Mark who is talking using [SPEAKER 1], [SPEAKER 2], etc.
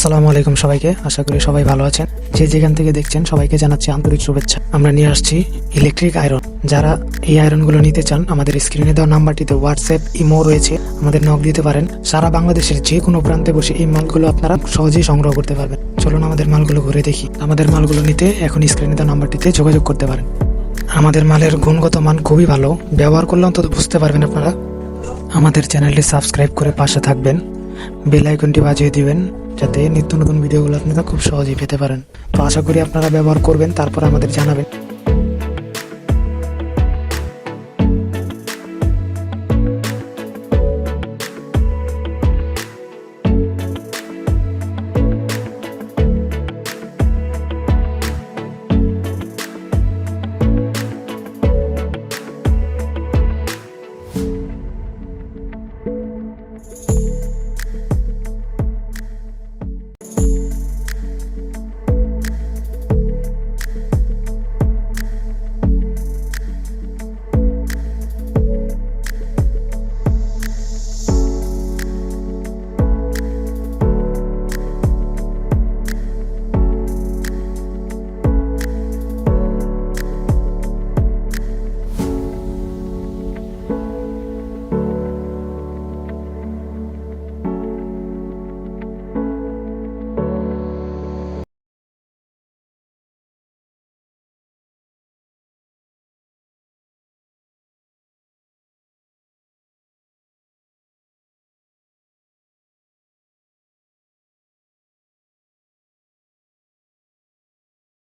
[SPEAKER 1] আসসালামু আলাইকুম সবাইকে। আশা করি সবাই ভালো আছেন। যে যেখান থেকে দেখছেন, সবাইকে জানাচ্ছি আন্তরিক শুভেচ্ছা। আমরা নিয়ে আসছি ইলেকট্রিক আয়রন। যারা এই আয়রনগুলো নিতে চান, আমাদের স্ক্রিনে দেওয়া নাম্বারটিতে হোয়াটসঅ্যাপ ইমো রয়েছে। আমাদের নক দিতে পারেন। সারা বাংলাদেশের যে কোনো প্রান্তে বসে এই মালগুলো আপনারা সহজেই সংগ্রহ করতে পারবেন। চলুন আমাদের মালগুলো ঘুরে দেখি। আমাদের মালগুলো নিতে এখন স্ক্রিনে দেওয়া নাম্বারটিতে যোগাযোগ করতে পারেন। আমাদের মালের গুণগত মান খুবই ভালো। ব্যবহার করলে অন্তত বুঝতে পারবেন আপনারা। আমাদের চ্যানেলটি সাবস্ক্রাইব করে পাশে থাকবেন। বেল আইকনটি বাজিয়ে দিবেন। যাতে নিত্য নতুন ভিডিওগুলো আপনারা খুব সহজেই পেতে পারেন। তো আশা করি আপনারা ব্যবহার করবেন, তারপর আমাদের জানাবেন।